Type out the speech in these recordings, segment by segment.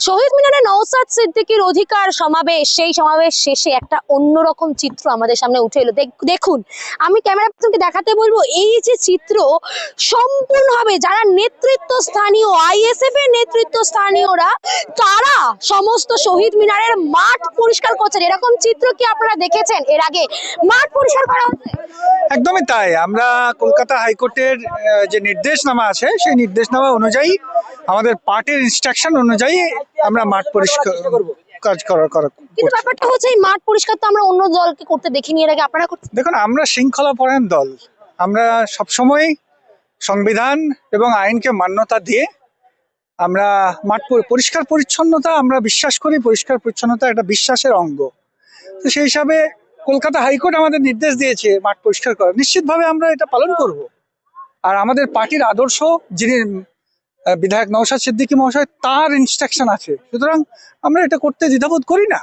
শহীদ মিনারে নওসাদ সিদ্দিকীর অধিকার সমাবেশ, সেই সমাবেশ শেষে একটা অন্যরকম চিত্র আমাদের সামনে উঠে এলো। দেখ- দেখুন, আমি ক্যামেরা পার্সনকে দেখাতে বলব, এই যে চিত্র সম্পূর্ণভাবে যারা নেতৃত্ব স্থানীয় আইএসএফ এর নেতৃত্ব স্থানীয়রা, তারা সমস্ত শহীদ মিনারের মাঠ পরিষ্কার করছেন। এরকম চিত্র কি আপনারা দেখেছেন এর আগে? মাঠ পরিষ্কার করা হচ্ছে একদমই তাই। আমরা কলকাতা হাইকোর্টের যে নির্দেশনামা আছে, সেই নির্দেশনামা অনুযায়ী, আমাদের পার্টির ইনস্ট্রাকশন অনুযায়ী আমরা মাঠ পরিষ্কার কাজ করা করা কিন্তু ব্যাপারটা হচ্ছে এই মাঠ পরিষ্কার তো আমরা অন্য দলকে করতে দেখিনি এর আগে আপনারা করছেন দেখুন আমরা শৃঙ্খলা পরায়ণ দল। আমরা সবসময় সংবিধান এবং আইনকে মান্যতা দিয়ে আমরা মাঠ পরি- পরিষ্কার পরিচ্ছন্নতা আমরা বিশ্বাস করি পরিষ্কার পরিচ্ছন্নতা একটা বিশ্বাসের অঙ্গ। তো সেই হিসাবে কলকাতা হাইকোর্ট আমাদের নির্দেশ দিয়েছে মাঠ পরিষ্কার করা নিশ্চিতভাবে আমরা এটা পালন করব। আর আমাদের পার্টির আদর্শ যিনি বিধায়ক নওশাদ সিদ্দিকী মহাশয় তার ইনস্ট্রাকশন আছে। সুতরাং আমরা এটা করতে দ্বিধাবোধ করি না।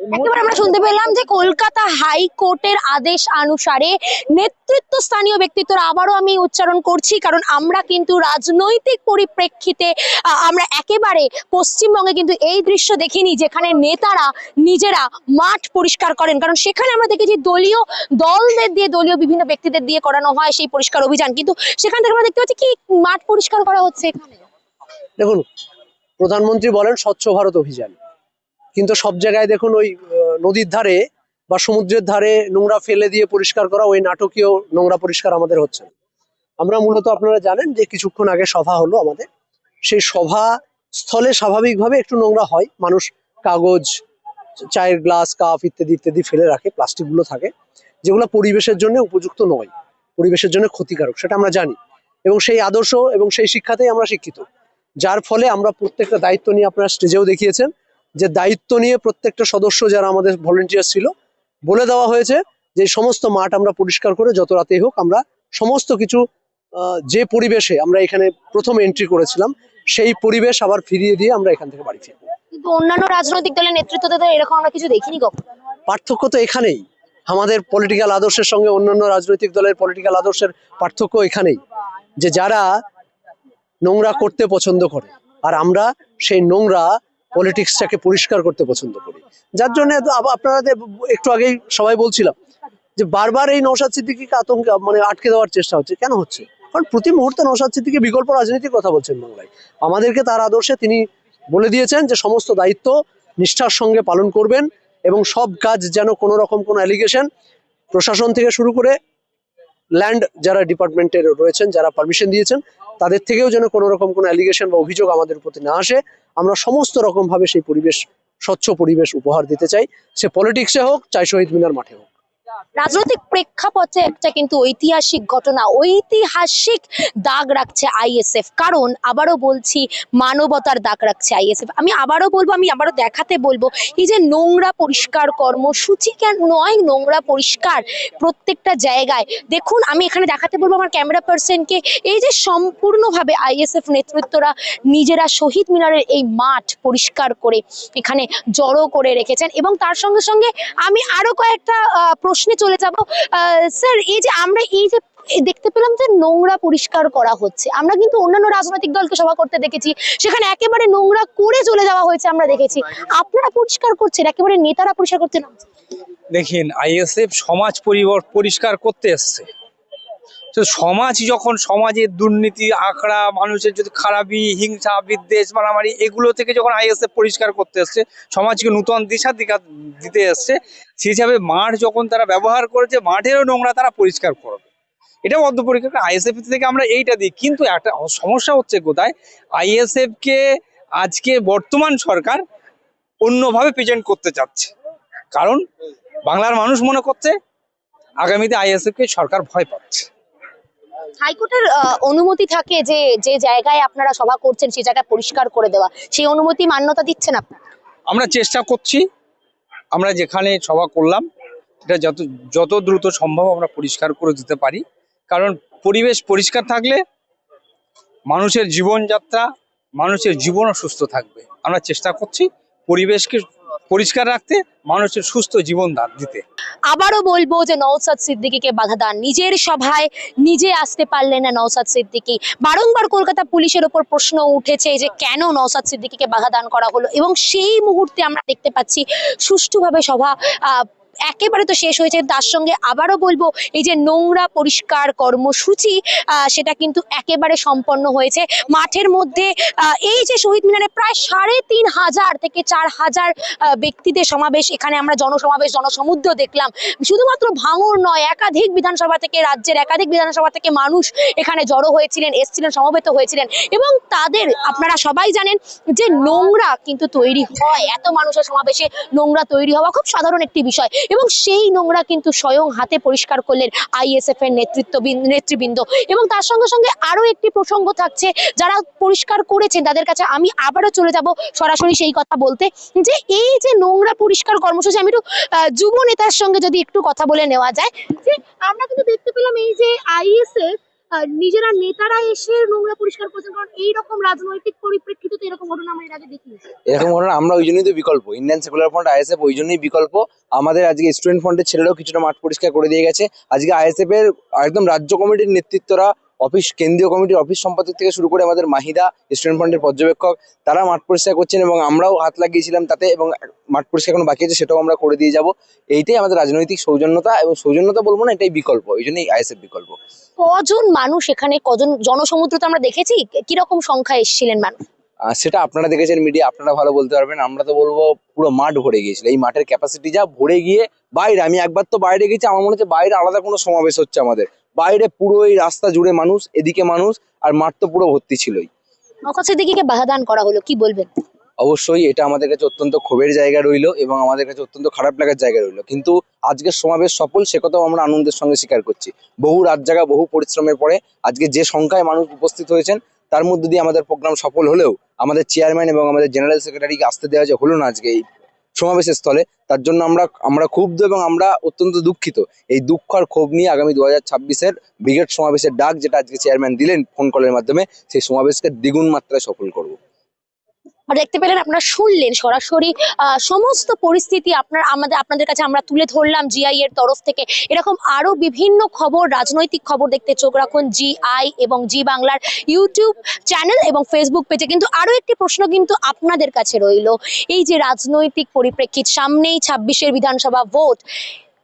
একেবারে আমরা শুনতে পেলাম যে কলকাতা হাইকোর্টের আদেশ অনুসারে নেতৃত্ব স্থানীয় ব্যক্তিত্বরা আবারও আমি উচ্চারণ করছি, কারণ আমরা কিন্তু রাজনৈতিক পরিপ্রেক্ষিতে আমরা একেবারে পশ্চিমবঙ্গে কিন্তু এই দৃশ্য দেখিনি যেখানে নেতারা নিজেরা মাঠ পরিষ্কার করেন। কারণ সেখানে আমরা দেখেছি দলীয় দলদের দিয়ে, দলীয় বিভিন্ন ব্যক্তিদের দিয়ে করানো হয় সেই পরিষ্কার অভিযান। কিন্তু সেখান থেকে আমরা দেখতে পাচ্ছি কি মাঠ পরিষ্কার করা হচ্ছে দেখুন, প্রধানমন্ত্রী বলেন স্বচ্ছ ভারত অভিযান। কিন্তু সব জায়গায় দেখুন ওই নদীর ধারে বা সমুদ্রের ধারে নোংরা ফেলে দিয়ে পরিষ্কার করা ওই নাটকীয় নোংরা পরিষ্কার আমাদের হচ্ছে। আমরা মূলত আপনারা জানেন যে কিছুক্ষণ আগে সভা হলো আমাদের। সেই সভা স্থলে স্বাভাবিকভাবে একটু নোংরা হয়। মানুষ কাগজ, চায়ের গ্লাস, কাপ ইত্যাদি ইত্যাদি ফেলে রাখে, প্লাস্টিকগুলো থাকে, যেগুলো পরিবেশের জন্য উপযুক্ত নয়। পরিবেশের জন্য ক্ষতিকারক, সেটা আমরা জানি। এবং সেই আদর্শ এবং সেই শিক্ষাতেই আমরা শিক্ষিত। যার ফলে আমরা প্রত্যেকটা দায়িত্ব নিয়ে আপনারা স্টেজেও দেখিয়েছেন। যে দায়িত্ব নিয়ে প্রত্যেকটা সদস্য যারা আমাদের ভলেন্টিয়ার ছিল বলে দেওয়া হয়েছে যে সমস্ত মাঠ আমরা পরিষ্কার করে যত রাতেই হোক আমরা সমস্ত কিছু যে পরিবেশে আমরা এখানে প্রথম এন্ট্রি করেছিলাম সেই পরিবেশ আবার ফিরিয়ে দিয়ে আমরা এখান থেকে বাড়ি ফিরবো। কিন্তু অন্যান্য রাজনৈতিক দলের নেতৃত্বে তো এরকম আমরা কিছু দেখিনি কখনো। পার্থক্য তো এখানেই। আমাদের পলিটিক্যাল আদর্শের সঙ্গে অন্যান্য রাজনৈতিক দলের পলিটিক্যাল আদর্শের পার্থক্য এখানেই। যে যারা নোংরা করতে পছন্দ করে আর আমরা সেই নোংরা পলিটিক্সটাকে পরিষ্কার করতে পছন্দ করি। যার জন্য যে একটু আগেই সবাই বলছিলাম যে বারবার এই নৌসাদ সিদ্দিকিকে আতঙ্ক মানে আটকে দেওয়ার চেষ্টা হচ্ছে। কেন হচ্ছে? কারণ প্রতি মুহূর্তে নৌসাদ সিদ্দিকি বিকল্প রাজনীতির কথা বলছেন বাংলায়। আমাদেরকে তার আদর্শে তিনি বলে দিয়েছেন যে সমস্ত দায়িত্ব নিষ্ঠার সঙ্গে পালন করবেন এবং সব কাজ যেন কোনো রকম কোনো অ্যালিগেশন প্রশাসন থেকে শুরু করে ল্যান্ড যারা ডিপার্টমেন্টের রয়েছেন, যারা পারমিশন দিয়েছেন, তাদের থেকেও যেন কোনো রকম কোনো অ্যালিগেশন বা অভিযোগ আমাদের প্রতি না আসে, আমরা সমস্ত রকম ভাবে সেই পরিবেশ, স্বচ্ছ পরিবেশ উপহার দিতে চাই। সে পলিটিক্সে হোক, চাই শহীদ মিনার মাঠে হোক। রাজনৈতিক প্রেক্ষাপটে একটা কিন্তু ঐতিহাসিক ঘটনা ঐতিহাসিক দাগ রাখছে আইএসএফ। কারণ আবারও বলছি মানবতার দাগ রাখছে আইএসএফ। আমি আবারও বলব আমি আবারও দেখাতে বলব এই যে নোংরা পরিষ্কার কর্মসূচি কেন নয়? নোংরা পরিষ্কার প্রত্যেকটা জায়গায়। দেখুন আমি এখানে দেখাতে বলব আমার ক্যামেরা পার্সনকে এই যে সম্পূর্ণভাবে আইএসএফ নেতৃত্বরা নিজেরা শহীদ মিনারের এই মাঠ পরিষ্কার করে এখানে জড়ো করে রেখেছেন। এবং তার সঙ্গে সঙ্গে আমি আরও কয়েকটা আহ, প্রশ্নে চলে যাব। স্যার এই যে আমরা এই যে দেখতে পেলাম যে নোংরা পরিষ্কার করা হচ্ছে, আমরা কিন্তু অন্যান্য রাজনৈতিক দলকে সভা করতে দেখেছি, সেখানে একেবারে নোংরা করে চলে যাওয়া হয়েছে আমরা দেখেছি। আপনারা পরিষ্কার করছেন, একেবারে নেতারা পরিষ্কার করতে না দেখেন, আইএসএফ সমাজ পরিবার, পরিষ্কার করতে এসছে। তো সমাজ যখন, সমাজের দুর্নীতি, আখড়া, মানুষের যদি খারাপি, হিংসা, বিদ্বেষ, মারামারি, এগুলো থেকে যখন আইএসএফ পরিষ্কার করতে এসছে, সমাজকে নূতন দিশা দিকা, দিতে এসছে, সেই হিসাবে মাঠ যখন তারা ব্যবহার করেছে, মাঠেরও নোংরা তারা পরিষ্কার করবে। এটা বদ্ধপরিষ্কার আইএসএফ থেকে আমরা এইটা দিই। কিন্তু একটা সমস্যা হচ্ছে কোথায়? আইএসএফ কে আজকে বর্তমান সরকার অন্যভাবে প্রেজেন্ট করতে চাচ্ছে। কারণ বাংলার মানুষ মনে করছে, আগামীতে আইএসএফ কে সরকার ভয় পাচ্ছে। হাইকোর্টের অনুমতি থাকে যে যে জায়গায় আপনারা সভা করছেন সেই জায়গায় পরিষ্কার করে দেওয়া। সেই অনুমতি মান্যতা দিচ্ছেন আপনারা আমরা চেষ্টা করছি। আমরা যেখানে সভা করলাম, এটা যত যত দ্রুত সম্ভব আমরা পরিষ্কার করে দিতে পারি। কারণ পরিবেশ পরিষ্কার থাকলে মানুষের জীবনযাত্রা, মানুষের জীবনও সুস্থ থাকবে। আমরা চেষ্টা করছি পরিবেশকে পরিষ্কার রাখতে, মানুষের সুস্থ জীবন দান দিতে। আবারও বলব যে নওসাদ সিদ্দিকিকে বাধা দান নিজের সভায় নিজে আসতে পারলেন না নওসাদ সিদ্দিকি। বারংবার কলকাতা পুলিশের ওপর প্রশ্ন উঠেছে যে কেন নওসাদ সিদ্দিকিকে বাধা দান করা হলো? এবং সেই মুহূর্তে আমরা দেখতে পাচ্ছি সুষ্ঠুভাবে সভা একেবারে তো শেষ হয়েছে। তার সঙ্গে আবারও বলব, এই যে নোংরা পরিষ্কার কর্মসূচি সেটা কিন্তু একেবারে সম্পন্ন হয়েছে। মাঠের মধ্যে এই যে শহীদ মিনারে প্রায় সাড়ে তিন হাজার থেকে চার হাজার ব্যক্তিদের সমাবেশ, এখানে আমরা জনসমাবেশ, জনসমুদ্র দেখলাম। শুধুমাত্র ভাঙর নয়, একাধিক বিধানসভা থেকে রাজ্যের একাধিক বিধানসভা থেকে মানুষ এখানে জড়ো হয়েছিলেন, এসছিলেন, সমবেত হয়েছিলেন। এবং তাদের, আপনারা সবাই জানেন যে নোংরা কিন্তু তৈরি হয়। এত মানুষের সমাবেশে নোংরা তৈরি হওয়া খুব সাধারণ একটি বিষয়। এবং সেই নোংরা কিন্তু স্বয়ং হাতে পরিষ্কার করলেন আইএসএফ এর নেতৃত্ব নেতৃবৃন্দ। এবং তার সঙ্গে সঙ্গে আরও একটি প্রসঙ্গ থাকছে, যারা পরিষ্কার করেছেন, তাদের কাছে আমি আবারও চলে যাব সরাসরি সেই কথা বলতে, যে এই যে নোংরা পরিষ্কার কর্মসূচি, আমি একটু যুব নেতার সঙ্গে যদি একটু কথা বলে নেওয়া যায়, যে আমরা কিন্তু দেখতে পেলাম এই যে আইএসএফ নিজেরা নেতারা এসে নোংরা পরিষ্কার করছেন, কারণ এইরকম রাজনৈতিক পরিপ্রেক্ষিতে এরকম ঘটনা আমরা এর আগে দেখিনি। এরকম ঘটনা আমরা ওই জন্যই তো বিকল্প। ইন্ডিয়ান সেকুলার ফ্রন্ট আইএসএফ ওই জন্যই বিকল্প। আমাদের আজকে স্টুডেন্ট ফ্রন্টের ছেলেরাও কিছুটা মাঠ পরিষ্কার করে দিয়ে গেছে। আজকে আইএসএফ এর একদম রাজ্য কমিটির নেতৃত্বরা অফিস কেন্দ্রীয় কমিটির অফিস সম্পাদক থেকে শুরু করে আমাদের মাহিদা স্টুডেন্ট ফ্রন্টের পর্যবেক্ষক তারা মাঠ পরিষ্কার করছেন এবং আমরাও হাত লাগিয়েছিলাম তাতে এবং মাঠ পরিষ্কার এখন বাকি আছে সেটাও আমরা করে দিয়ে যাব। এইটাই আমাদের রাজনৈতিক সৌজন্যতা এবং সৌজন্যতা বলব না এটাই বিকল্প এই জন্যই আইএসএফ বিকল্প। কজন মানুষ এখানে কজন জনসমুদ্র তো আমরা দেখেছি কীরকম সংখ্যা এসেছিলেন মানুষ? সেটা আপনারা দেখেছেন মিডিয়া আপনারা ভালো বলতে পারবেন আমরা তো বলব পুরো মাঠ ভরে গিয়েছিল এই মাঠের ক্যাপাসিটি যা ভরে গিয়ে বাইরে আমি একবার তো বাইরে গেছি আমার মনে হচ্ছে বাইরে আলাদা কোনো সমাবেশ হচ্ছে আমাদের। বাইরে পুরো এই রাস্তা জুড়ে মানুষ এদিকে মানুষ আর মাঠ তো পুরো ভর্তি ছিলই। নকল সিদ্দিকিকে বাধা দান করা হলো কি বলবেন? অবশ্যই এটা আমাদের কাছে অত্যন্ত ক্ষোভের জায়গা রইল এবং আমাদের কাছে অত্যন্ত খারাপ লাগার জায়গা রইল। কিন্তু আজকের সমাবেশ সফল সে কথাও আমরা আনন্দের সঙ্গে স্বীকার করছি। বহু রাত জায়গা বহু পরিশ্রমের পরে আজকে যে সংখ্যায় মানুষ উপস্থিত হয়েছেন তার মধ্যে দিয়ে আমাদের প্রোগ্রাম সফল হলেও আমাদের চেয়ারম্যান এবং আমাদের জেনারেল সেক্রেটারিকে আসতে দেওয়া যে হলো না আজকে এই সমাবেশের স্থলে। তার জন্য আমরা আমরা ক্ষুব্ধ এবং আমরা অত্যন্ত দুঃখিত। এই দুঃখ আর ক্ষোভ নিয়ে আগামী দু হাজার ছাব্বিশের ব্রিগেড সমাবেশের ডাক, যেটা আজকে চেয়ারম্যান দিলেন ফোন কলের মাধ্যমে, সেই সমাবেশকে দ্বিগুণ মাত্রায় সফল করব। দেখতে পেলেন আপনারা শুনলেন সরাসরি সমস্ত পরিস্থিতি আপনার, আমাদের, আপনাদের কাছে আমরা তুলে ধরলাম জিআই এর তরফ থেকে। এরকম আরও বিভিন্ন খবর, রাজনৈতিক খবর দেখতে চোখ রাখুন জিআই এবং জি বাংলার ইউটিউব চ্যানেল এবং ফেসবুক পেজে কিন্তু আরও একটি প্রশ্ন কিন্তু আপনাদের কাছে রইল। এই যে রাজনৈতিক পরিপ্রেক্ষিত, সামনেই ছাব্বিশের বিধানসভা ভোট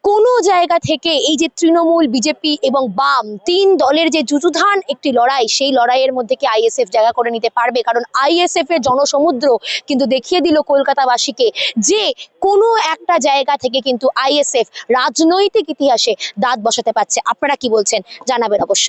কোনো জায়গা থেকে এই যে তৃণমূল, বিজেপি এবং বাম তিন দলের যে যুযুধান একটি লড়াই, সেই লড়াইয়ের মধ্যে কি আইএসএফ জায়গা করে নিতে পারবে? কারণ আইএসএফ এর জনসমুদ্র কিন্তু দেখিয়ে দিল কলকাতাবাসীকে যে কোনো একটা জায়গা থেকে কিন্তু আইএসএফ রাজনৈতিক ইতিহাসে দাঁত বসাতে পারছে। আপনারা কি বলছেন? জানাবেন অবশ্যই।